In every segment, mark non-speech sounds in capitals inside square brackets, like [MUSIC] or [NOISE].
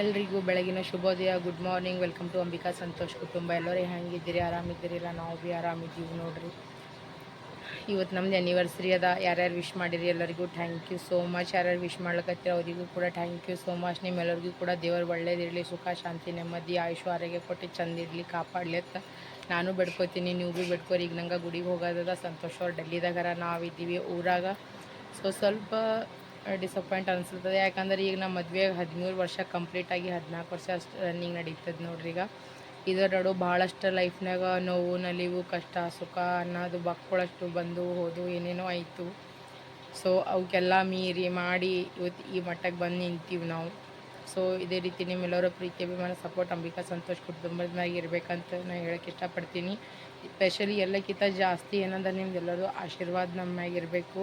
ಎಲ್ರಿಗೂ ಬೆಳಗಿನ ಶುಭೋದಯ good morning welcome to Ambika Santosh ಕುಟುಂಬ. ಎಲ್ಲರೂ ಹೆಂಗಿದ್ದೀರಿ? ಆರಾಮಿದ್ದೀರಿಲ್ಲ? ನಾವು ಭೀ ಆರಾಮಿದ್ದೀವಿ ನೋಡ್ರಿ. ಇವತ್ತು ನಮ್ದು ಆ್ಯನಿವರ್ಸರಿ ಅದ. ಯಾರ್ಯಾರು ವಿಶ್ ಮಾಡಿರಿ ಎಲ್ಲರಿಗೂ? ಥ್ಯಾಂಕ್ ಯು ಸೋ ಮಚ್ ಯಾರ್ಯಾರು ವಿಶ್ ಮಾಡ್ಲಕತ್ತೀರ ಅವರಿಗೂ ಕೂಡ ಥ್ಯಾಂಕ್ ಯು ಸೋ ಮಚ್ ನಿಮ್ಮೆಲ್ಲರಿಗೂ ಕೂಡ ದೇವರು ಒಳ್ಳೇದಿರಲಿ ಸುಖ, ಶಾಂತಿ, ನೆಮ್ಮದಿ ಆಯುಷ್ ಆರೋಗ್ಯ ಕೊಟ್ಟು ಚಂದ ಇರಲಿ ಅಂತ ನಾನು ಬೆಡ್ಕೋತೀನಿ, ನೀವು ಭೀ ಬೆಡ್ಕೋರಿ. ಈಗ ನಂಗೆ ಗುಡಿಗೆ ಹೋಗೋದದ ಸಂತೋಷ ಅವ್ರು ಡೆಲ್ಲಿದಾಗರ ನಾವಿದ್ದೀವಿ ಊರಾಗ. ಸೊ ಸ್ವಲ್ಪ ಡಿಸಪಾಯಿಂಟ್ ಅನಿಸ್ತದೆ ಯಾಕಂದ್ರೆ ಈಗ ನಮ್ಮ ಮದುವೆ ಹದಿಮೂರು ವರ್ಷ ಕಂಪ್ಲೀಟ್ ಆಗಿ ಹದಿನಾಲ್ಕು ವರ್ಷ ಅಷ್ಟು ರನ್ನಿಂಗ್ ನಡೀತದೆ ನೋಡ್ರಿ ಈಗ. ಇದರ ನಡು ಭಾಳಷ್ಟು ಲೈಫ್ನಾಗ ನೋವು, ನಲಿವು, ಕಷ್ಟ, ಸುಖ ಅನ್ನೋದು ಬಕ್ಕೊಳಷ್ಟು ಬಂದು ಹೋದು, ಏನೇನೋ ಆಯಿತು. ಸೊ ಅವಕ್ಕೆಲ್ಲ ಮೀರಿ ಮಾಡಿ ಇವತ್ತು ಈ ಮಟ್ಟಕ್ಕೆ ಬಂದು ನಿಂತೀವಿ ನಾವು. ಸೊ ಇದೇ ರೀತಿ ನಿಮ್ಮೆಲ್ಲರ ಪ್ರೀತಿ, ಅಭಿಮಾನ ಸಪೋರ್ಟ್ ಅಂಬಿಕಾ, ಸಂತೋಷ್ ಕುಟುಂಬದ ಮ್ಯಾಗೆ ಇರಬೇಕಂತ ನಾನು ಹೇಳೋಕ್ಕೆ ಇಷ್ಟಪಡ್ತೀನಿ. ಸ್ಪೆಷಲಿ ಎಲ್ಲಕ್ಕಿಂತ ಜಾಸ್ತಿ ಏನಂದ್ರೆ ನಿಮ್ದೆಲ್ಲರೂ ಆಶೀರ್ವಾದ ನಮ್ಮ ಮ್ಯಾಗ ಇರಬೇಕು.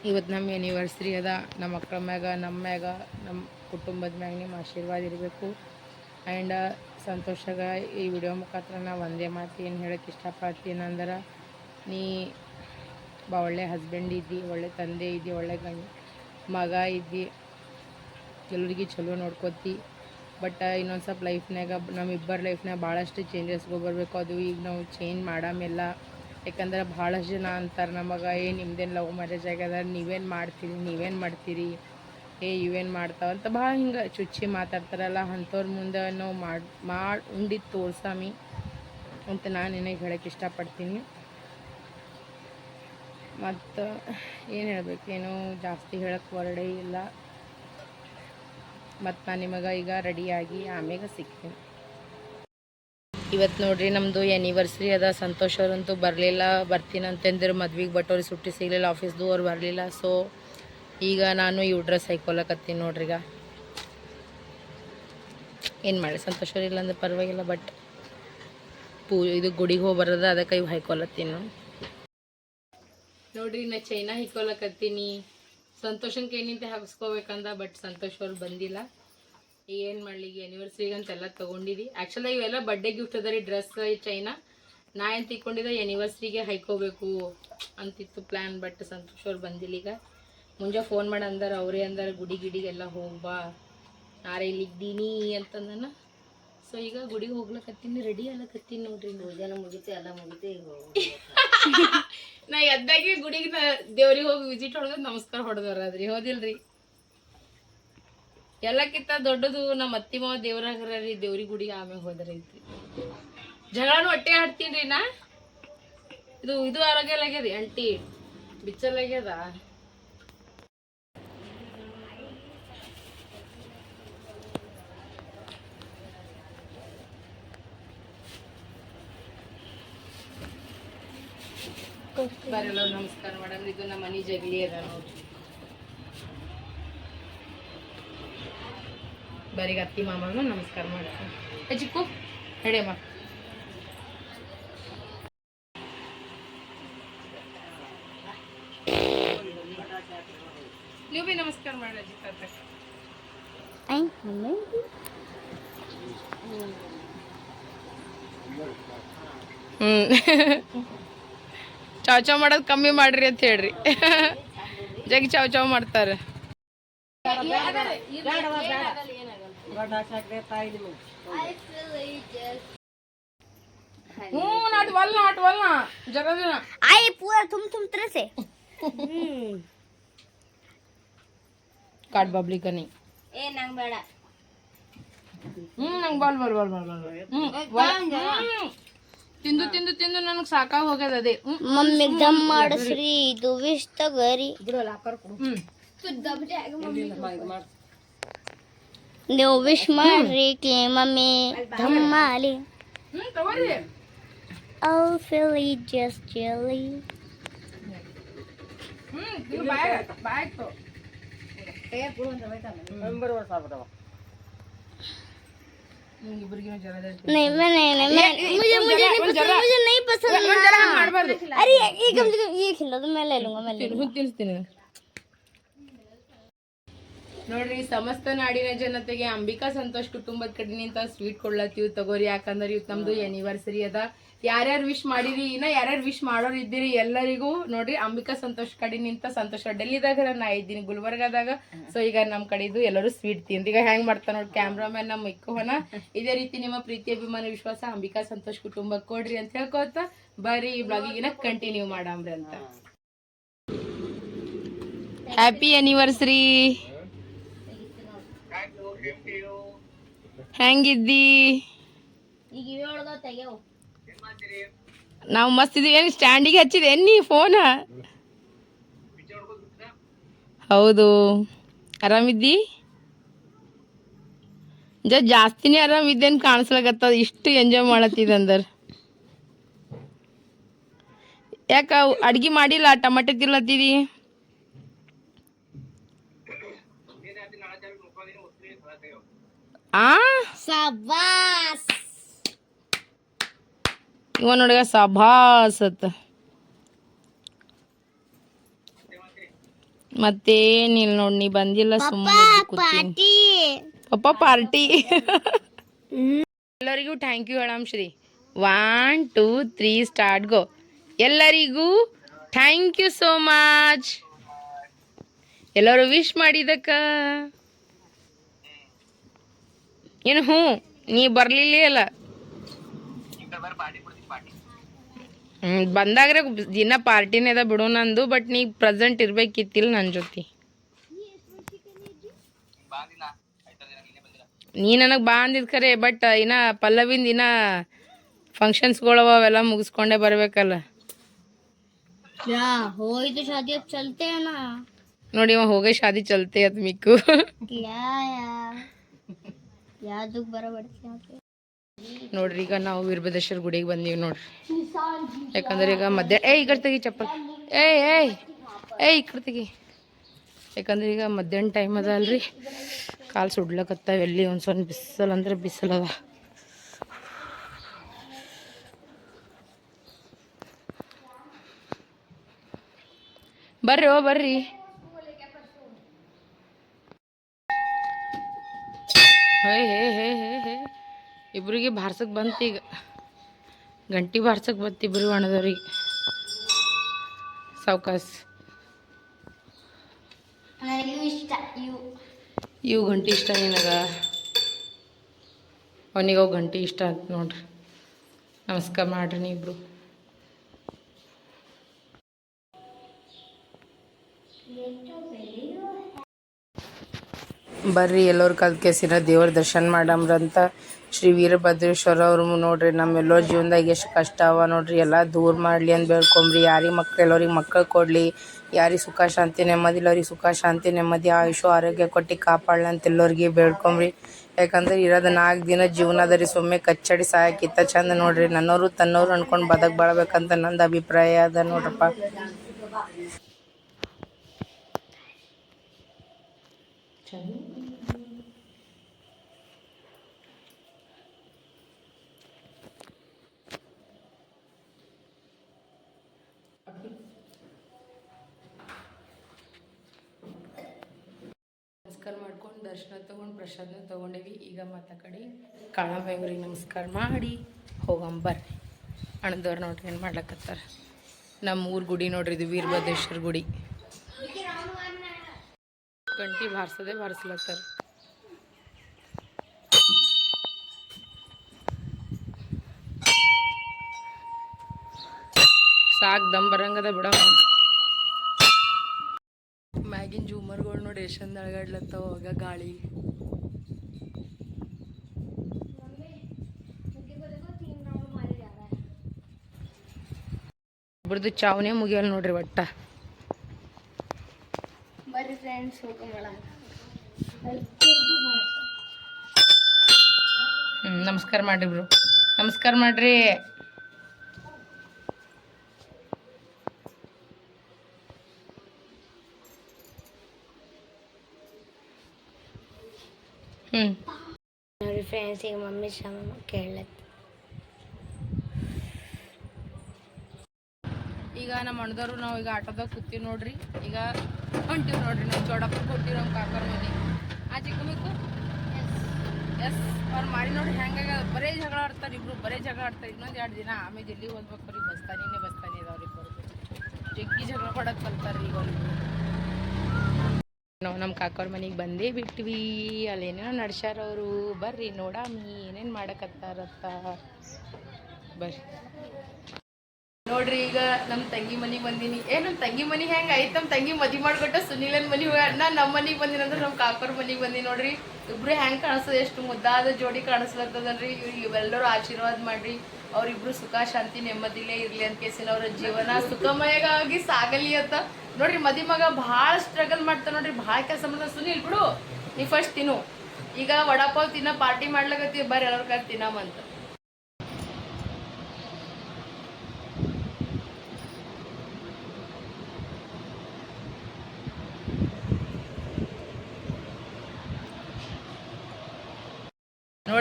ಇವತ್ತು ನಮ್ಮ ಎನಿವರ್ಸ್ರಿ ಅದ. ನಮ್ಮ ಮಕ್ಕಳ ಮ್ಯಾಗ, ನಮ್ಮ ಮ್ಯಾಗ, ನಮ್ಮ ಕುಟುಂಬದ ಮ್ಯಾಗ ನಿಮ್ಮ ಆಶೀರ್ವಾದ ಇರಬೇಕು. ಆ್ಯಂಡ್ ಸಂತೋಷಾಗ ಈ ವಿಡಿಯೋ ಮುಖಾಂತರ ನಾ ಒಂದೇ ಮಾತು ಏನು ಹೇಳಕ್ಕೆ ಇಷ್ಟಪಡ್ತೀನಿ ಅಂದ್ರೆ, ನೀ ಬಾ, ಒಳ್ಳೆ ಹಸ್ಬೆಂಡ್ ಇದ್ದಿ, ಒಳ್ಳೆ ತಂದೆ ಇದ್ದಿ, ಒಳ್ಳೆ ಗಂಡ, ಮಗ ಇದ್ದಿ ಎಲ್ಲರಿಗೆ ಚಲೋ ನೋಡ್ಕೊತಿ. ಬಟ್ ಇನ್ನೊಂದು ಸ್ವಲ್ಪ ಲೈಫ್ನಾಗ ನಮ್ಮಿಬ್ಬರ ಲೈಫ್ನಾಗ ಭಾಳಷ್ಟು ಚೇಂಜಸ್ಗಳು ಬರಬೇಕು. ಅದು ಈಗ ನಾವು ಚೇಂಜ್ ಮಾಡಾಮೆಲ್ಲ. ಯಾಕಂದ್ರೆ ಭಾಳಷ್ಟು ಜನ ಅಂತಾರೆ ನಮಗೆ ಏ, ನಿಮ್ದೇನು ಲವ್ ಮ್ಯಾರೇಜ್ ಆಗ್ಯದ ನೀವೇನು ಮಾಡ್ತೀರಿ? ನೀವೇನು ಮಾಡ್ತೀರಿ? ಏ, ಇವೇನು ಮಾಡ್ತಾವ? ಅಂತ ಭಾಳ ಹಿಂಗೆ ಚುಚ್ಚಿ ಮಾತಾಡ್ತಾರಲ್ಲ, ಅಂಥವ್ರ ಮುಂದೆ ನಾವು ಮಾಡಿ ಮಾಡಿ ಉಂಡಿದ್ದು ತೋರ್ಸಾಮಿ ಅಂತ ನಾನು ನಿನಗೆ ಹೇಳಕ್ಕೆ ಇಷ್ಟಪಡ್ತೀನಿ. ಮತ್ತು ಏನು ಹೇಳಬೇಕೇನು ಜಾಸ್ತಿ ಹೇಳಕ್ಕೆ ಹೊರಡೇ ಇಲ್ಲ. ಮತ್ತು ನಾನು ನಿಮಗೆ ಈಗ ರೆಡಿಯಾಗಿ ಆಮೇಲೆ ಸಿಗ್ತೀನಿ. ಇವತ್ತು ನೋಡ್ರಿ ನಮ್ಮದು ಆ್ಯನಿವರ್ಸ್ರಿ ಅದ. ಸಂತೋಷ್ ಅವರಂತೂ ಬರಲಿಲ್ಲ. ಬರ್ತೀನಿ ಅಂತಂದ್ರೆ ಮದ್ವೆಗೆ ಬಟ್ ಅವ್ರಿಗೆ ಸುಟ್ಟಿ ಸಿಗಲಿಲ್ಲ. ಆಫೀಸ್ದು ಅವ್ರು ಬರಲಿಲ್ಲ. ಸೊ ಈಗ ನಾನು ಇವು ಡ್ರೆಸ್ ಹಾಕೊಳಕತ್ತೀನಿ ನೋಡ್ರಿ ಈಗ. ಏನು ಮಾಡಿ ಸಂತೋಷ ಇಲ್ಲ ಅಂದ್ರೆ ಪರವಾಗಿಲ್ಲ ಬಟ್ ಪೂ, ಇದು ಗುಡಿಗೆ ಹೋಗಿ ಬರೋದ, ಅದಕ್ಕೆ ಇವು ಹಾಕೊಳತ್ತೀನಿ ನೋಡ್ರಿ ನಾ ಚೈನಾ ಹಿಕ್ಕೊಳಕತ್ತೀನಿ. ಸಂತೋಷಕ್ಕೆ ಏನಿಂತ ಹಾಕಿಸ್ಕೋಬೇಕಂದ ಬಟ್ ಸಂತೋಷ್ ಅವ್ರು ಬಂದಿಲ್ಲ. ಏನು ಮಾಡಲಿ ಆ್ಯನಿವರ್ಸರಿಗೆ ಅಂತೆಲ್ಲ ತೊಗೊಂಡಿದ್ದಿ ಆ್ಯಕ್ಚುಲಿ ಇವೆಲ್ಲ ಬರ್ಡೇ ಗಿಫ್ಟ್ ಅದ ರೀ ಡ್ರೆಸ್ ಚೈನಾ ನಾ ಏನು ತಿಕ್ಕೊಂಡಿದ್ದೆ ಎನಿವರ್ಸರಿಗೆ ಹೈಕೋಬೇಕು ಅಂತಿತ್ತು ಪ್ಲ್ಯಾನ್ ಬಟ್ ಸಂತೋಷ್ ಅವ್ರು ಬಂದಿಲ್ಲ ಈಗ. ಮುಂಜೆ ಫೋನ್ ಮಾಡಿ ಅಂದಾರ ಅವರೇ ಅಂದಾರ ಗುಡಿ ಗಿಡಿಗೆಲ್ಲ ಹೋಗ್ಬಾ ನಾರೇ ಇಲ್ಲಿದ್ದೀನಿ ಅಂತಂದನ. ಸೊ ಈಗ ಗುಡಿಗೆ ಹೋಗ್ಲಕತ್ತೀನಿ ರೆಡಿ ಆಗ್ಲಕತ್ತೀನಿ ನೋಡ್ರಿ. ಪೂಜೆನ ಮುಗಿತು ಎಲ್ಲ ಮುಗಿತು ಈಗ [LAUGHS] ನಾ ಎದ್ದಾಗೆ ಗುಡಿಗೆ ನಾ ದೇವ್ರಿಗೆ ಹೋಗಿ ವಿಸಿಟ್ ಹೊಡೆದ್ ನಮಸ್ಕಾರ ಹೊಡೆದವ್ರ ಅದ್ರಿ ಹೋದಿಲ್ರಿ. ಎಲ್ಲಕ್ಕಿಂತ ದೊಡ್ಡದು ನಮ್ಮ ಅತ್ತಿ ಮಾವ ದೇವ್ರಾಗ್ರ ರೀ ದೇವ್ರಿ ಗುಡಿ ಆಮೇಲೆ ಹೋದ್ರೈತಿ ಜಗಳನು ಹೊಟ್ಟೆ ಆಡ್ತೀನಿ ರೀ ನಾ. ಇದು ಇದು ಆರೋಗ್ಯ ಆಗ್ಯದ ಅಂಟಿ ಬಿಚ್ಚಲಾಗ್ಯದ ಬರಲ್ಲ, ನಮಸ್ಕಾರ ಮೇಡಮ್. ಇದು ನಮ್ಮ ಮನಿ ಜಗಲಿ ಅದ ನೋಡ್ರಿ. ಬರೀಗ ಅತ್ತಿ ಮಾಮನೂ ನಮಸ್ಕಾರ ಮಾಡ್ತೀನಿ. ಅಜ್ಜಿಕ್ಕು ನಡಿಯಮ್ಮ ನೀವು ಭೀ ನಮಸ್ಕಾರ ಮಾಡಿ ಅಜ್ಜಿ ತಾತ. ಹ್ಞೂ ಚಾವ್ ಚಾವ್ ಮಾಡೋದು ಕಮ್ಮಿ ಮಾಡ್ರಿ ಅಂತ ಹೇಳ್ರಿ. ಜಗ್ಗಿ ಚಾವ್ ಚಾವ್ ಮಾಡ್ತಾರೆ. ना तो आई पूरा तुम तुम तरह से। काट Neuwishmarike के dhammali. I'll ओ फिली जस्ट जेली नहीं मैं नहीं नहीं मैं मुझे मुझे नहीं पसंद मुझे नहीं पसंद अरे ये कम से कम ये खिला तो मैं ले लूँगा मैं ले लूँगा। ನೋಡ್ರಿ ಸಮಸ್ತ ನಾಡಿನ ಜನತೆಗೆ ಅಂಬಿಕಾ ಸಂತೋಷ್ ಕುಟುಂಬದ ಕಡೆನಿಂದ ಸ್ವೀಟ್ ಕೊಡ್ಲತ್ತೀವಿ ತಗೋರಿ. ಯಾಕಂದ್ರೆ ಇವತ್ತು ನಮ್ದು ಆನಿವರ್ಸರಿ ಅದ. ಯಾರ್ಯಾರು ವಿಶ್ ಮಾಡಿರಿ ಇನ್ನ ಯಾರ್ಯಾರು ವಿಶ್ ಮಾಡೋರು ಇದ್ದೀರಿ ಎಲ್ಲರಿಗೂ ನೋಡ್ರಿ ಅಂಬಿಕಾ ಸಂತೋಷ್ ಕಡೆನಿಂದ ಸಂತೋಷ ಡೆಲ್ಲಿದಾಗ ನಾ ಇದ್ದೀನಿ ಗುಲ್ಬರ್ಗಾದಾಗ. ಸೊ ಈಗ ನಮ್ ಕಡೆದು ಎಲ್ಲರೂ ಸ್ವೀಟ್ ತಿಂದು ಈಗ ಹೆಂಗ್ ಮಾಡ್ತಾ ನೋಡಿ ಕ್ಯಾಮ್ರಾಮನ್ ನಮ್ಮ ಇಕ್ಕೋಣ ಇದೇ ರೀತಿ ನಿಮ್ಮ ಪ್ರೀತಿ ಅಭಿಮಾನ ವಿಶ್ವಾಸ ಅಂಬಿಕಾ ಸಂತೋಷ್ ಕುಟುಂಬಕ್ಕೆ ಕೊಡ್ರಿ ಅಂತ ಹೇಳ್ಕೊತ ಬರ್ರಿ ಈ ಬ್ಲಾಗಿಗಿನ ಕಂಟಿನ್ಯೂ ಮಾಡಾಮ್ರಿ ಅಂತ. ಹ್ಯಾಪಿ ಆನಿವರ್ಸರಿ ಹೆಂಗಿದ್ದಿ? ನಾವ್ ಮಸ್ತ್ ಇದೀವಿ ಏನ್ ಸ್ಟ್ಯಾಂಡಿಗೆ ಹಚ್ಚಿದೆ? ನೀ ಫೋನ ಹೌದು. ಆರಾಮಿದ್ದಿ? ಜ ಜಾಸ್ತಿನೇ ಆರಾಮಿದ್ದೇನು ಕಾಣಿಸ್ಲಾಗತ್ತದ ಇಷ್ಟು ಎಂಜಾಯ್ ಮಾಡತ್ತಿದಂದರ್ ಯಾಕ ಅಡ್ಗೆ ಮಾಡಿಲ್ಲ? ಟಮಾಟೆ ತಿರ್ಲತ್ತಿದಿ ಆ ಸಬಾಸ್. ಇವ ನೋಡಿಗ ಸಭಾಸ್ ಅತ್ತ. ಮತ್ತೇನಿಲ್ಲ ನೋಡಿ ನೀ ಬಂದಿಲ್ಲ ಸುಮ್ಮನೆ ಪಪ್ಪ ಪಾರ್ಟಿ. ಎಲ್ಲರಿಗೂ thank you ಹೇಳಮ್ Shree. One two three start go ಎಲ್ಲರಿಗೂ ಥ್ಯಾಂಕ್ ಯು ಸೋ ಮಚ್ ಎಲ್ಲರೂ ವಿಶ್ ಮಾಡಿದಕ್ಕ ಏನು ಹ್ಞೂ ನೀ ಬರಲಿಲ್ಲ ಅಲ್ಲ. ಹ್ಞೂ ಬಂದಾಗ್ರೆ ದಿನ ಪಾರ್ಟಿನೇ ಅದ ಬಿಡು ನಂದು ಬಟ್ ನೀ ಪ್ರೆಸೆಂಟ್ ಇರ್ಬೇಕಿತ್ತಿಲ್ಲ ನನ್ನ ಜೊತೆ. ನೀ ನನಗೆ ಬಾ ಅಂದಿದ್ ಖರೆ ಬಟ್ ಇನ್ನ ಪಲ್ಲವಿಂದ ಇನ್ನ ಫಂಕ್ಷನ್ಸ್ಗಳವ ಅವೆಲ್ಲ ಮುಗಿಸ್ಕೊಂಡೆ ಬರಬೇಕಲ್ಲ. ಹೋಯ್ತು ನೋಡಿ ಹೋಗೇ ಶಾದಿ ಚಲ್ತೆ ಅದ್ ಮಿಕ್ಕು ಯಾವ್ದಕ್ಕೆ ಬರಬಡ್ತಿ ನೋಡ್ರಿ ಈಗ ನಾವು ವೀರಭದ್ರೇಶ್ವರ ಗುಡಿಗೆ ಬಂದೀವಿ ನೋಡ್ರಿ. ಯಾಕಂದ್ರೆ ಈಗ ಮಧ್ಯಾಹ್ನ ಏ ಈ ಕಡೆ ತೆಗಿ ಚಪ್ಪಲ್. ಏಯ್ ಏಯ್ ಏಯ್ ಈ ಕಡೆ ತೆಗಿ. ಯಾಕಂದ್ರೆ ಈಗ ಮಧ್ಯಾಹ್ನ ಟೈಮ್ ಅದ ಅಲ್ರಿ. ಕಾಲು ಸುಡ್ಲಕತ್ತಾವ ಎಲ್ಲಿ ಒಂದು ಸ್ವಲ್ಪ ಬಿಸಿಲು ಅಂದ್ರೆ ಬಿಸಿಲದ ಬರ್ರಿ ಓ ಬರ್ರಿ. ಹೇ ಹೇ ಹೇ ಹೇ ಹೇ ಇಬ್ರಿಗೆ ಬಾರ್ಸಕ್ಕೆ ಬಂತು ಈಗ. ಗಂಟಿ ಬಾರ್ಸಕ್ ಬಂತು ಇಬ್ಬರು ಅಣ್ಣದವ್ರಿಗೆ ಸಾವ್ಕಾಸ್. ಇಷ್ಟ ಇವು. ಗಂಟಿ ಇಷ್ಟ ನಿನಗ? ಅವನಿಗೆ ಅವು ಗಂಟಿ ಇಷ್ಟ ಅಂತ ನೋಡ್ರಿ. ನಮಸ್ಕಾರ ಮಾಡ್ರಿ ನೀ ಇಬ್ರು ಬರ್ರಿ, ಎಲ್ಲರೂ ಕಲ್ ಕೇಸಿನ ದೇವ್ರ ದರ್ಶನ ಮಾಡಮ್ರಂತ ಶ್ರೀ ವೀರಭದ್ರೇಶ್ವರ ಅವ್ರು ನೋಡ್ರಿ ನಮ್ಮೆಲ್ಲರ ಜೀವನದಾಗ ಎಷ್ಟು ಕಷ್ಟ ಅವ ನೋಡ್ರಿ, ಎಲ್ಲ ದೂರ ಮಾಡಲಿ ಅಂತ ಬೇಡ್ಕೊಂಬ್ರಿ, ಯಾರಿಗೆ ಮಕ್ಳು ಎಲ್ಲರಿಗೆ ಮಕ್ಕಳು ಕೊಡಲಿ, ಯಾರಿಗೆ ಸುಖ ಶಾಂತಿ ನೆಮ್ಮದಿ ಇಲ್ಲವ್ರಿಗೆ ಸುಖ ಶಾಂತಿ ನೆಮ್ಮದಿ, ಆಯುಷು ಆರೋಗ್ಯ ಕೊಟ್ಟು ಕಾಪಾಡಲಿ ಅಂತ ಎಲ್ಲರಿಗೆ ಬೇಡ್ಕೊಂಬ್ರಿ. ಯಾಕಂದ್ರೆ ಇರೋದು ನಾಲ್ಕು ದಿನ ಜೀವನ ಸೊಮ್ಮೆ ಕಚ್ಚಡಿ ಸಾಯಕಿತ್ತ ಚಂದ ನೋಡ್ರಿ ನನ್ನವರು ತನ್ನೋರು ಅನ್ಕೊಂಡು ಬದಕ್ ಬಾಳ್ಬೇಕಂತ ನಂದು ಅಭಿಪ್ರಾಯ ಅದ ನೋಡ್ರಪ್ಪ. ನಮಸ್ಕಾರ ಮಾಡ್ಕೊಂಡು ದರ್ಶನ ತಗೊಂಡು ಪ್ರಸಾದನ ತೊಗೊಂಡೇವಿ. ಈಗ ಮತ್ತ ಕಡೆ ಕಾಳಂಬೆಂಗ್ರಿಗೆ ನಮಸ್ಕಾರ ಮಾಡಿ ಹೋಗಂಬರ್ರಿ ಅಣ್ಣದವ್ರು ನೋಡ್ರಿ ಏನು ಮಾಡ್ಲಕತ್ತಾರ. ನಮ್ಮ ಊರ ಗುಡಿ ನೋಡ್ರಿ, ಇದು ವೀರಭದ್ರೇಶ್ವರ ಗುಡಿ. ಗಂಟಿ ಬಾರಿಸೋದೇ ಬಾರಿಸ್ಲತ್ತಾರ. ಸಾಕು ದಮ್ ಬರಂಗದ ಬಿಡವ ಮ್ಯಾಗಿನ ಜೂಮರ್ಗಳು ನೋಡಿ ಎಷ್ಟೊಂದು ಅಳಗಾಡ್ಲತ್ತಾವ ಆಗ ಗಾಳಿ. ಇಬ್ರದ್ದು ಚಾವನೇ ಮುಗಿಯಲ್ಲ ನೋಡ್ರಿ ಒಟ್ಟ. ಬರ್ರಿ ಫ್ರೆಂಡ್ಸ್ ಹೋಗೋಣ. ಹ್ಞೂ ನಮಸ್ಕಾರ ಮಾಡ್ರಿ ಬ್ರು. ನಮಸ್ಕಾರ ಮಾಡ್ರಿ. ಹ್ಞೂ ನೋಡಿ ಫ್ರೆಂಡ್ಸ್ ಈಗ ಮಮ್ಮಿ ಸಮ ಕೇಳತ್ ಈಗ ನಮ್ಮ ಅಣ್ಣದವ್ರು ನಾವು ಈಗ ಆಟೋದಾಗ ಕೂತೀವಿ ನೋಡ್ರಿ. ಈಗ ಹೊಂಟೀವಿ ನೋಡ್ರಿ ನಾವು ದೊಡ್ಡಪ್ಪ ಕೊಟ್ಟಿವಿ ನಮ್ಮ ಕಾಕರ್ ಮನೆ. ಚಿಕ್ಕಬೇಕು ಎಸ್ ಅವ್ರು ಮಾಡಿ ನೋಡ್ರಿ ಹೆಂಗಾಗ ಬರೇ ಜಗಳ ಆಡ್ತಾರೆ ಇಬ್ರು ಬರೇ ಜಗಳ ಆಡ್ತಾರೆ. ಇನ್ನೊಂದು ಎರಡು ದಿನ ಆಮೇಲೆ ಎಲ್ಲಿ ಓದ್ಬೇಕು ರೀ ಬಸ್ತಾನಿನೇ ಬಸ್ತಾನೆ ಇದಾವ್ರಿ ಇಬ್ಬರು ಜಗ್ಗಿ ಜಗಳ ಪಡೋದು ಕಲ್ತಾರೆ ಈಗ ನಾವು ನಮ್ಮ ಕಾಕವ್ರ ಮನೆಗೆ ಬಂದೇ ಬಿಟ್ವಿ. ಅಲ್ಲೇನೇನೋ ನಡ್ಸ್ಯಾರ ಅವರು. ಬರ್ರಿ ನೋಡಾಮಿ ಏನೇನು ಮಾಡಕತ್ತಾರತ್ತ. ಬರ್ರಿ. ನೋಡ್ರಿ, ಈಗ ನಮ್ಮ ತಂಗಿ ಮನೆಗೆ ಬಂದೀನಿ. ಏ ನಮ್ಮ ತಂಗಿ ಮನೆ ಹೆಂಗೆ ಐತ? ನಮ್ಮ ತಂಗಿ ಮದಿ ಮಾಡಿಕೊಟ್ಟ ಸುನೀಲನ್ ಮನೆ ನಾ ನಮ್ಮ ಮನೆಗೆ ಬಂದಿನಿ ಅಂದ್ರೆ ನಮ್ಮ ಕಾಕರ್ ಮನೆಗೆ ಬಂದೀನಿ ನೋಡ್ರಿ. ಇಬ್ರು ಹೆಂಗೆ ಕಾಣಿಸ್ತದೆ ಎಷ್ಟು ಮುದ್ದಾದ ಜೋಡಿ ಕಾಣಿಸ್ಲತ್ತದನ್ರಿ. ಇವ್ರಿಗೆ ಇವೆಲ್ಲರೂ ಆಶೀರ್ವಾದ ಮಾಡ್ರಿ. ಅವ್ರಿಬ್ರು ಸುಖ, ಶಾಂತಿ, ನೆಮ್ಮದಿಲೇ ಇರ್ಲಿ ಅಂತ ಕೇಸಿನ ಅವ್ರ ಜೀವನ ಸುಖಮಯವಾಗಿ ಸಾಗಲಿ ಅಂತ ನೋಡ್ರಿ, ಮದಿ ಮಗ ಭಾಳ ಸ್ಟ್ರಗಲ್ ಮಾಡ್ತಾ ನೋಡ್ರಿ. ಭಾಳ ಕೆಲಸ ಸುನೀಲ್, ಬಿಡು, ನೀ ಫಸ್ಟ್ ತಿನ್ನು. ಈಗ ವಡಾಪಾವ್ ತಿನ್ನ, ಪಾರ್ಟಿ ಮಾಡ್ಲಕತ್ತೀವಿ ಬರ್ರಿ, ಎಲ್ಲರ ಕೈ ತಿನ್ನಮಂತ.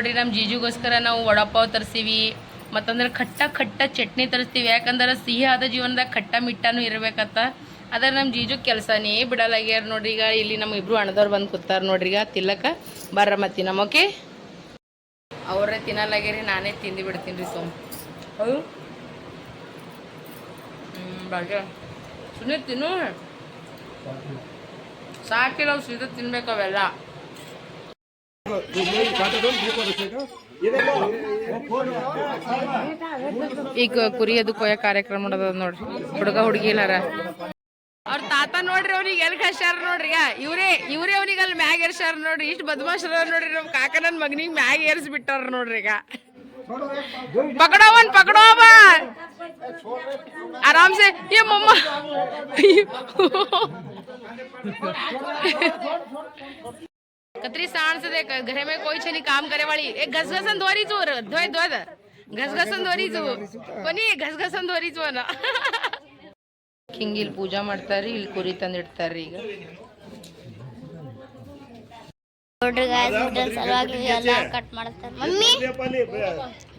ನೋಡ್ರಿ ನಮ್ಮ ಜೀಜುಗೋಸ್ಕರ ನಾವು ವಡಪಾವ್ ತರಿಸ್ತೀವಿ ಮತ್ತಂದ್ರೆ ಖಟ್ಟ ಖಟ್ಟ ಚಟ್ನಿ ತರಿಸ್ತೀವಿ. ಯಾಕಂದ್ರೆ ಸಿಹಿ ಆದ ಜೀವನದಾಗ ಖಟ್ಟ ಮಿಟ್ಟನೂ ಇರ್ಬೇಕಂತ ಅದ್ರ ನಮ್ಮ ಜೀಜು ಕೆಲಸನೇ ಬಿಡಲಾಗ್ಯಾರ ನೋಡ್ರಿ. ಈಗ ಇಲ್ಲಿ ನಮ್ಮ ಇಬ್ರು ಅಣ್ಣದವ್ರು ಬಂದು ಕೂತಾರ ನೋಡ್ರಿ. ಈಗ ತಿಲ್ಲಕ ಬರ್ರ ಮತ್ತಿ ನಮ್ಮ ಓಕೆ? ಅವರೇ ತಿನ್ನಲಾಗ್ಯಾರಿ ನಾನೇ ತಿಂದು ಬಿಡ್ತೀನಿ ರೀ ಸೋಮ್. ಹೌದು. ಹ್ಞೂ ಭಾಗ್ಯ ಸುನೀಲ್ ತಿನ್ನು. ಸಾಕಿಲ್ಲ ಅವು ಸೀದಾ ತಿನ್ಬೇಕು ಅವೆಲ್ಲ. ಈಗ ಕುರಿಯದು ಕೊಯ್ಯ ಕಾರ್ಯಕ್ರಮ ಮಾಡದ ನೋಡ್ರಿ. ಹುಡುಗ ಹುಡುಗಿ ಇಲ್ಲಾರ? ಅವ್ರ ತಾತ ನೋಡ್ರಿ ಅವ್ನಿಗೆ ಎಲ್ಲಿ ಕಷ್ಟ ನೋಡ್ರಿ ಇವ್ರೇ ಇವ್ರೇ ಅವ್ನಿಗೆ ಅಲ್ಲಿ ಮ್ಯಾಗ ಏರ್ಸ್ಯಾರ ನೋಡ್ರಿ ಇಷ್ಟು ಬದಮಾಶ್ ನೋಡ್ರಿ ನಮ್ ಕಾಕ ನನ್ನ ಮಗನಿಗೆ ಮ್ಯಾಗ ಏರ್ಸ್ಬಿಟ್ಟಾರ ನೋಡ್ರಿ ಈಗ. ಪಕಡೋವನ್ ಪಕಡೋವ! ಆರಾಮ್ಸೆ ಏ ಮಮ್ಮ! કતરી સાણ છે તે ઘરે મેં કોઈ છે ની કામ કરે વાળી એ ઘસઘસન દોરી જો ધોય ધોધ ઘસઘસન દોરી જો કોની ઘસઘસન દોરી જો ના ಕಿಂಗಿಲ್ ಪೂಜೆ ಮಾಡ್ತಾರೆ ಇಲ್ಲಿ ಕುರಿ ತಂದಿಡ್ತಾರೆ ಈಗ ನೋಡ್ರಿ ಗಾಯ್ಸ್ ಇದರ ಸಲುವಾಗಿ ಎಲ್ಲ ಕಟ್ ಮಾಡ್ತಾರೆ ಮಮ್ಮಿ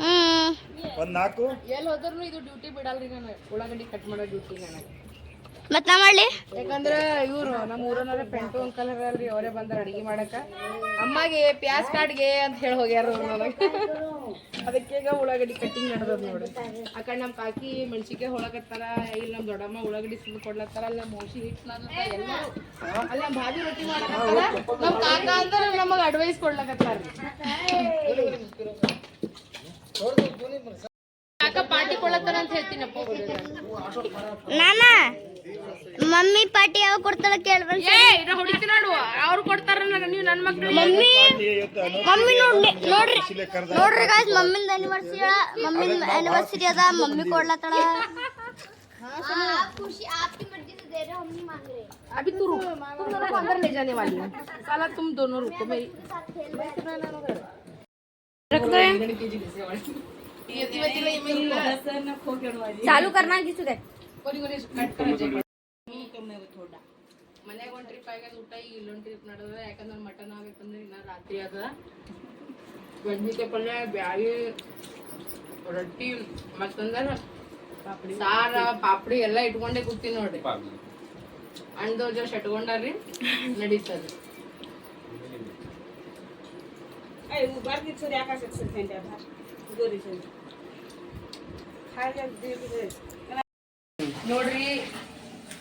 ಹ್ಮ್ ಒಂದ್ ನಾಲ್ಕು ಎಲ್ಲಿ ಹೋದ್ರು ಇದು ಡ್ಯೂಟಿ ಬಿಡಲ್ರಿ ನಾನು ಉಳ್ಳಾಗಡ್ಡಿ ಕಟ್ ಮಾಡೋ ಡ್ಯೂಟಿ ನನಗೆ ಮತ್ ನಾ ಮಾಡ್ಲಿ? ಯಾಕಂದ್ರ ಇವರು ನಮ್ಮ ಊರನ್ನ ಪೆಂಟು ಅಂಕಲ್ ಅಲ್ರಿ ಅವರೇ ಬಂದ್ರ ಅಡಿಗೆ ಮಾಡಕ. ಅಮ್ಮಗೆ ಪ್ಯಾಸ್ ಕಾಡ್ಗೆ ಅಂತ ಹೇಳಿ ಹೋಗ್ಯಾರ ಅದಕ್ಕೆ ಈಗ ಉಳ್ಳಾಗಡ್ಡಿ ಕಟ್ಟಿಂಗ್ ನಡೆದದ ನೋಡಿ ಆ ಕಡೆ ನಮ್ಮ ಕಾಕಿ ಮೆಣಸಿನ್ಕಾಯಿ ಹೊಳಕತ್ತಾರ ಇಲ್ಲಿ ನಮ್ಮ ದೊಡ್ಡಮ್ಮ ಉಳ್ಳಾಗಡ್ಡಿ ಸುಮ್ಮನೆ ಕೊಡ್ಲತ್ತಾರ ಅಲ್ಲಿ ನಮ್ಮ ಮೋಸಿ ಎಲ್ಲರೂ ಅಲ್ಲಿ ನಮ್ಮ ಭಾಬಿ ರೊಟ್ಟಿ ಮಾಡಕತ್ತಾರ. ನಮ್ಮ ಕಾಕ ಅಂದ್ರೆ ನಮಗೆ ಅಡ್ವೈಸ್ ಕೊಡ್ಲಕತ್ತಾರ. ಕಾಕ ಪಾರ್ಟಿ ಕೊಡ್ಲತ್ತಾರ ಅಂತ ಹೇಳ್ತೀನಪ್ಪ. ನಾನ ಮಮ್ಮಿ ಪಾಟಿ ಯಾವಾಗ ಕೊಡ್ತಾಳ ಕೇಳ್ರಿ ಏ ನಾ ಹೊಡಿತೀನಿ ನೋಡು ಅವ್ರು ಕೊಡ್ತಾರ ನೀವು ನನ್ನ ಮಕ್ಳು ಮಮ್ಮಿ ಮಮ್ಮಿ ನೋಡ್ಲಿ ನೋಡ್ರಿ ನೋಡ್ರಿ ಗಾಯ್ಸ್ ಮಮ್ಮಿಂದ ಆನಿವರ್ಸರಿ ಮಮ್ಮಿನ ಆನಿವರ್ಸರಿ ಅದ ಮಮ್ಮಿ ಕೊಡ್ಲತ್ತಾಳ खुशी आपकी मर्जी से दे रहे हम नहीं मांग रहे अभी तू रुक तुम दोनों को अंदर ले जाने वाली हूँ साला तुम दोनों रुको मेरी रख दो चालू करना किसी दे ಮನೆಗೆ ಒಂದು ಟ್ರಿಪ್ ಆಗ್ಯದ ಊಟ ಈಗ ಇಲ್ಲೊಂದು ಟ್ರಿಪ್ ನಡೆದ ಯಾಕಂದ್ರೆ ಮಟನ್ ಆಗ್ಬೇಕಂದ್ರೆ ಇನ್ನ ರಾತ್ರಿ ಅದ. ಗಂಜಿಕಾಯಿ ಪಲ್ಯ ಬ್ಯಾಳಿ ರೊಟ್ಟಿ ಮತ್ತಂದ್ರೆ ಸಾರ ಪಾಪಡಿ ಎಲ್ಲ ಇಟ್ಕೊಂಡೇ ಕೂತೀನಿ ನೋಡ್ರಿ. ಅಣ್ಣದವ್ರ ಜೋಶ್ ಇಟ್ಕೊಂಡಾರ್ರಿ ನಡೀತದ. ನೋಡ್ರಿ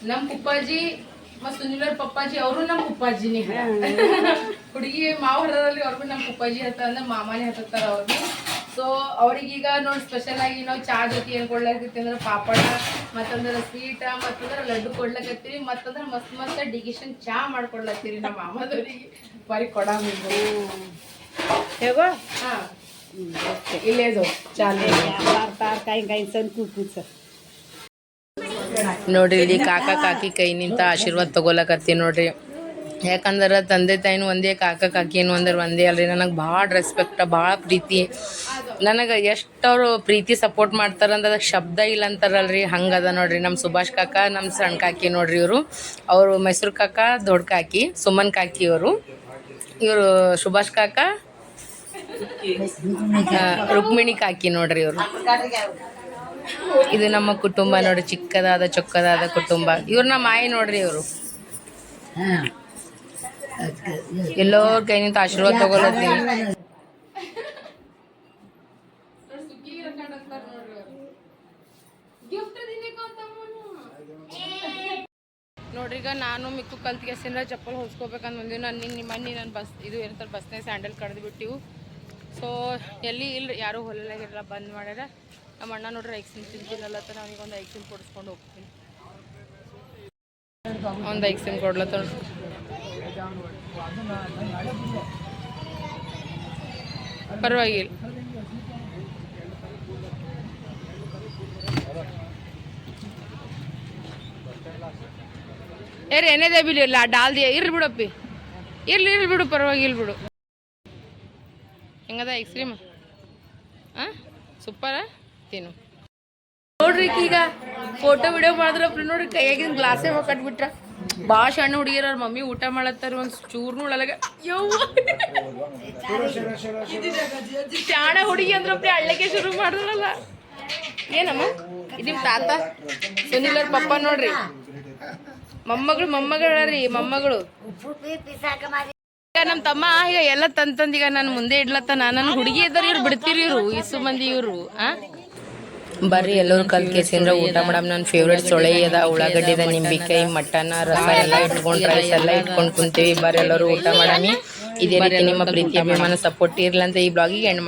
ನಮ್ ಪಪ್ಪಾಜಿ ಮತ್ ಅವ್ರ ಪಪ್ಪಾಜಿ ಅವರು ನಮ್ ಪುಪ್ಪಾಜಿನಿ. ಹುಡುಗಿ ಮಾವರಲ್ಲಿ ಅವ್ರಿಗೂ ನಮ್ ಪುಪ್ಪಾಜಿ ಹತ್ತ ಅಂದ್ರೆ ಮಾಮಾನೇ ಹತ್ತಾರ ಅವ್ರಿಗೆ. ಸೊ ಅವ್ರಿಗೀಗ ನೋಡಿ ಸ್ಪೆಷಲ್ ಆಗಿ ನಾವು ಚಾ ಜೊತೆ ಏನ್ ಕೊಡ್ಲಾಕತ್ತಿ ಅಂದ್ರೆ ಪಾಪಡ ಮತ್ತಂದ್ರೆ ಸ್ವೀಟ ಮತ್ತಂದ್ರೆ ಲಡ್ಡು ಕೊಡ್ಲಕತ್ತೀರಿ ಮತ್ತಂದ್ರೆ ಮಸ್ತ್ ಮಸ್ತ್ ಡಿಗಿಷನ್ ಚಾ ಮಾಡ್ಕೊಡ್ಲತ್ತೀರಿ ನಮ್ಮ ಮಾಮದವ್ರಿಗೆ. ಬರೀ ಕೊಡ ಹೇಗೋ? ಹಾ. ಇಲ್ಲೇ ಕೂತ್ಕೂತ್ ಚಾಲೆ ನೋಡ್ರಿ, ಇಲ್ಲಿ ಕಾಕ ಕಾಕಿ ಕೈ ನಿಂತ ಆಶೀರ್ವಾದ ತಗೊಲಕತ್ತೀನಿ ನೋಡ್ರಿ. ಯಾಕಂದ್ರೆ ತಂದೆ ತಾಯಿನೂ ಒಂದೇ, ಕಾಕ ಕಾಕಿನೂ ಅಂದ್ರೆ ಒಂದೇ ಅಲ್ರಿ. ನನಗೆ ಭಾಳ ರೆಸ್ಪೆಕ್ಟ್ ಭಾಳ ಪ್ರೀತಿ. ನನಗೆ ಎಷ್ಟು ಅವರು ಪ್ರೀತಿ ಸಪೋರ್ಟ್ ಮಾಡ್ತಾರೆ ಅಂದ್ರೆ ಶಬ್ದ ಇಲ್ಲ ಅಂತಾರಲ್ರಿ. ಹಂಗದ ನೋಡ್ರಿ. ನಮ್ಮ ಸುಭಾಷ್ ಕಾಕ ನಮ್ಮ ಸಣ್ಣ ಕಾಕಿ ನೋಡ್ರಿ ಇವರು. ಅವರು ಮೈಸೂರು ಕಾಕ, ದೊಡ್ಡ ಕಾಕಿ, ಸುಮನ್ ಕಾಕಿ ಅವರು ಇವರು ಸುಭಾಷ್ ಕಾಕ ರುಕ್ಮಿಣಿ ಕಾಕಿ ನೋಡ್ರಿ ಇವರು. ಇದು ನಮ್ಮ ಕುಟುಂಬ ನೋಡಿ, ಚಿಕ್ಕದಾದ, ಚೊಕ್ಕದಾದ ಕುಟುಂಬ. ಇವ್ರು ನಮ್ಮ ಮಾಯಿ ನೋಡ್ರಿ ಇವರು. ಎಲ್ಲೋರ್ ಕೈ ನಿಂತ ಆಶೀರ್ವಾದ ತಗೊಳತ್ತೀನಿ ನೋಡ್ರಿ, ಈಗ ನಾನು ಮಿಕ್ಕು ಕಲ್ತಿಗೆ ಸಿಂದ್ರ ಚಪ್ಪಲ್ ಹೊಸ್ಕೋಬೇಕಂತ ಬಂದಿವಿ. ನಾನು ನಿನ್ನ ಮಣ್ಣಿ ನಾನು ಬಸ್, ಇದು ಇರ್ತಾರೆ ಬಸ್ನೇ ಸ್ಯಾಂಡಲ್ ಕಡ್ದು ಬಿಟ್ಟಿವು. ಸೊ ಎಲ್ಲಿ ಇಲ್ಲ ಯಾರೂ ಹೊಲಲಾಗಿರಲ್ಲ ಬಂದ್ ಮಾಡ್ಯಾರ. ನಮ್ಮ ಅಣ್ಣ ನೋಡ್ರಿ ಐಕ್ಸಿನ್ ಅಂತ ನನಗೆ ಒಂದು ಐಕ್ಸಿನ್ ಕೊಡಿಸ್ಕೊಂಡು ಹೋಗ್ತೀನಿ. ಒಂದು ಐಕ್ಸಿನ್ ಕೊಡ್ಲತ್ತ ಪರವಾಗಿಲ್ಲ. ಏರಿ ಏನೇದೇ ಬಿಲಿ ಇಲ್ಲ ಡಾಲ್ದಿ ಇರ್ಲಿ ಬಿಡಪ್ಪಿ. ಇರ್ಲಿ ಇರ್ಲಿ ಬಿಡು, ಪರವಾಗಿಲ್ಲ ಬಿಡು. ಹೆಂಗದ ಐಸ್ಕ್ರೀಮ್ ಹಾಂ ಸೂಪರ? ತಿನ್ನು ನೋಡ್ರಿ ಈಗ ಫೋಟೋ ವಿಡಿಯೋ ಮಾಡಿದ್ರಪ್ಪ ನೋಡ್ರಿ ಕೈಯಾಗಿನ ಗ್ಲಾಸೇ ಕಟ್ಬಿಟ್ರ. ಭಾಳ ಸಣ್ಣ ಹುಡುಗಿರ ಮಮ್ಮಿ ಊಟ ಮಾಡತ್ತಾರ ಒಂದು ಉಳಲಾಗ ಯವ್ವ. ಶಾಣ ಹುಡುಗಿ ಅಂದ್ರಪ್ಪ ಅಳ್ಳಕ್ಕೆ ಶುರು ಮಾಡಿದ್ರಲ್ಲ. ಏನಮ್ಮ? ಇದು ನಿಮ್ಮ ತಾತ? ಸುನಿಲ್ ಪಪ್ಪ ನೋಡ್ರಿ. ಮೊಮ್ಮಗಳು, ಮೊಮ್ಮಗಳ ರೀ ಮೊಮ್ಮಗಳು. ಈಗ ನಮ್ಮ ತಮ್ಮ, ಈಗ ಎಲ್ಲ ತಂತಂದೀಗ ನಾನು ಮುಂದೆ ಇಡ್ಲತ್ತ. ನಾನು ಹುಡುಗಿ ಇದ್ದಾರೆ ಇವ್ರು ಬಿಡ್ತೀರಿ ಇವ್ರು ಇಸು ಮಂದಿ ಇವ್ರು, ಆ? ಬರ್ರಿ, ಎಲ್ಲರೂ ಕಲ್ ಕೇಸಿಂದ್ರ ಊಟ ಮಾಡಮ್ ನನ್ನ ಫೇವ್ರೇಟ್ ಸೊಳೆ ಅದ ಉಳ್ಳಾಗಡ್ಡಿ ಅದ ನಿಂಬಿಕಾಯಿ ಮಟನ್ ರಸ ಎಲ್ಲ ಇಟ್ಕೊಂಡು ರೈಸ್ ಎಲ್ಲ ಇಟ್ಕೊಂಡು ಕುಂತೀವಿ. ಬರ್ರಿ, ಎಲ್ಲರೂ ಊಟ ಮಾಡಮಿ. ಇದೇ ರೀತಿ ನಿಮ್ಮ ಪ್ರೀತಿ, ಅಭಿಮಾನ ಸಪೋರ್ಟ್ ಇರ್ಲಂತ ಈ ಬ್ಲಾಗಿಗೆ ಎಂಡ್